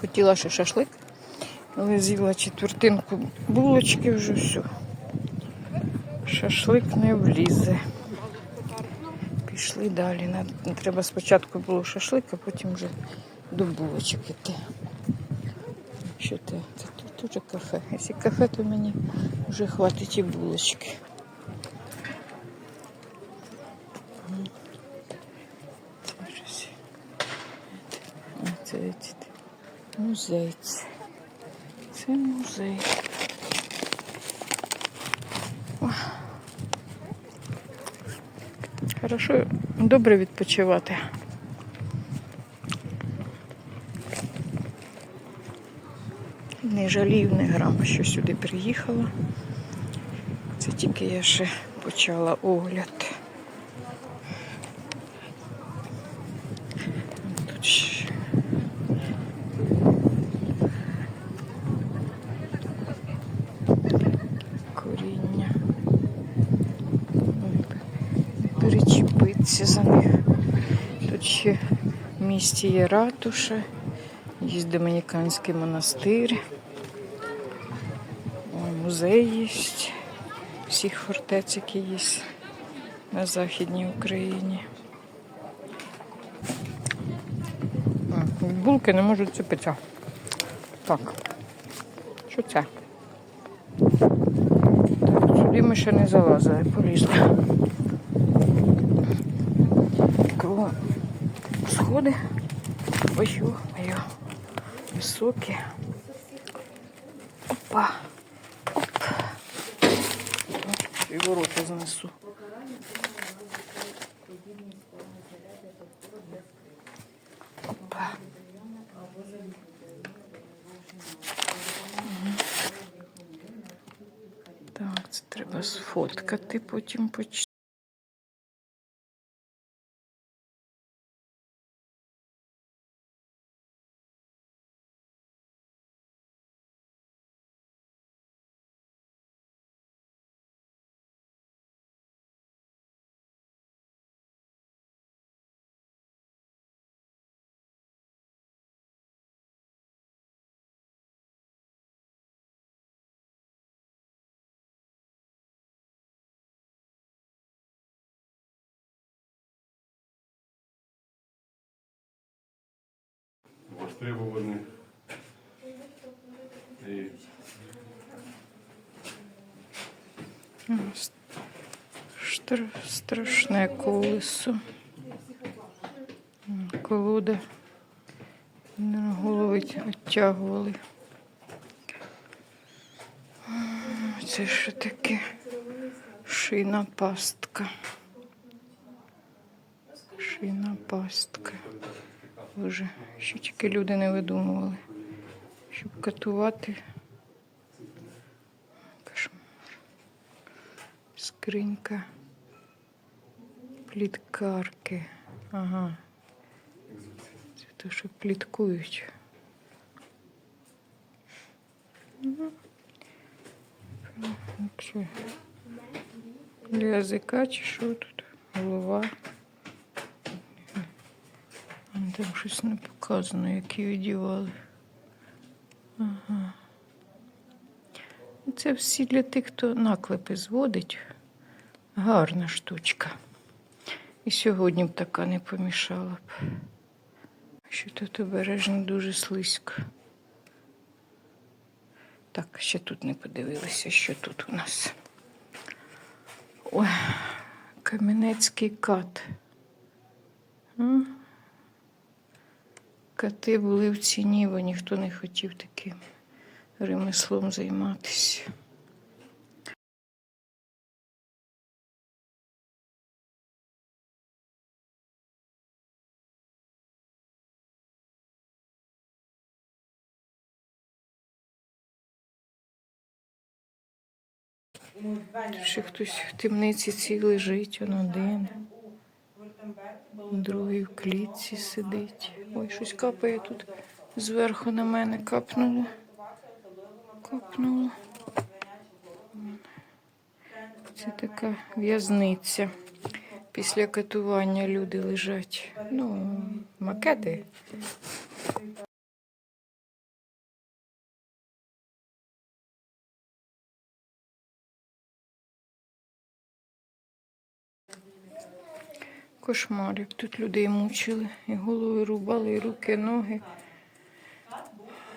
Хотіла ще шашлик, але з'їла четвертинку булочки вже все. Шашлик не влізе. Пішли далі. Треба спочатку було шашлик, а потім вже до булочок іти. Що це? Це тут теж кафе. Якщо кафе, то мені вже хватить і булочки. Щось. Це, це, музей. Це, музей. Хорошо, добре відпочивати. Не жалію не грама, що сюди приїхала. Це тільки я ще почала огляд. Тут ще коріння. Перечепитися за них. Тут ще в місті є ратуша, є Домініканський монастир, музей є, всіх фортець, які є на Західній Україні. Булки не можуть цепитися. Так. Що це? Сюди ми ще не залазили, полізли. Кругом сходи. Ой, ой, високі. Опа. Оп. І ворота знесу. Опа. Так, це треба сфоткати, потім поч... востребовані. І Штр... Страшне колесо. Колода. Голови відтягували. Це що таке? Шийна пастка. Шийна пастка. Боже, що тільки люди не видумували, щоб катувати. Кошмар. Скринька. Пліткарки. Ага. Це те, що пліткують. Ну, для язика чи що тут? Голова. Там щось не показано, які одівали. Ага. Це всі для тих, хто наклепи зводить. Гарна штучка. І сьогодні б така не помішала б. Що тут обережно дуже слизько. Так, ще тут не подивилися, що тут у нас. Ой, Кам'янецький кат. М? Кати були в ціні, бо ніхто не хотів таким ремеслом займатися. Ще хтось в темниці цій лежить, он один. Другий в клітці сидить. Ой, щось капає тут зверху на мене капнуло. Капнуло. Це така в'язниця. Після катування люди лежать. Ну, макети Кошмар, як тут людей мучили. І голови рубали, і руки, і ноги,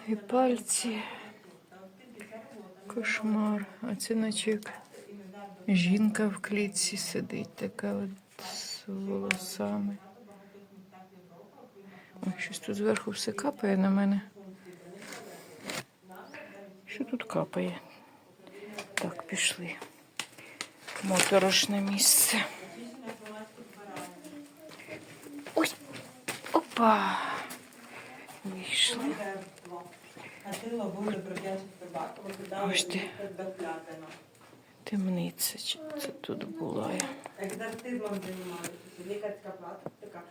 і пальці. Кошмар. А це наче як жінка в клітці сидить, така от з волосами. Ой, щось тут зверху все капає на мене. Що тут капає? Так, пішли. Моторошне місце. Ой, опа. Вийшли. Ось ти. Темниця це тут була. я. Займалися, лікарська практика.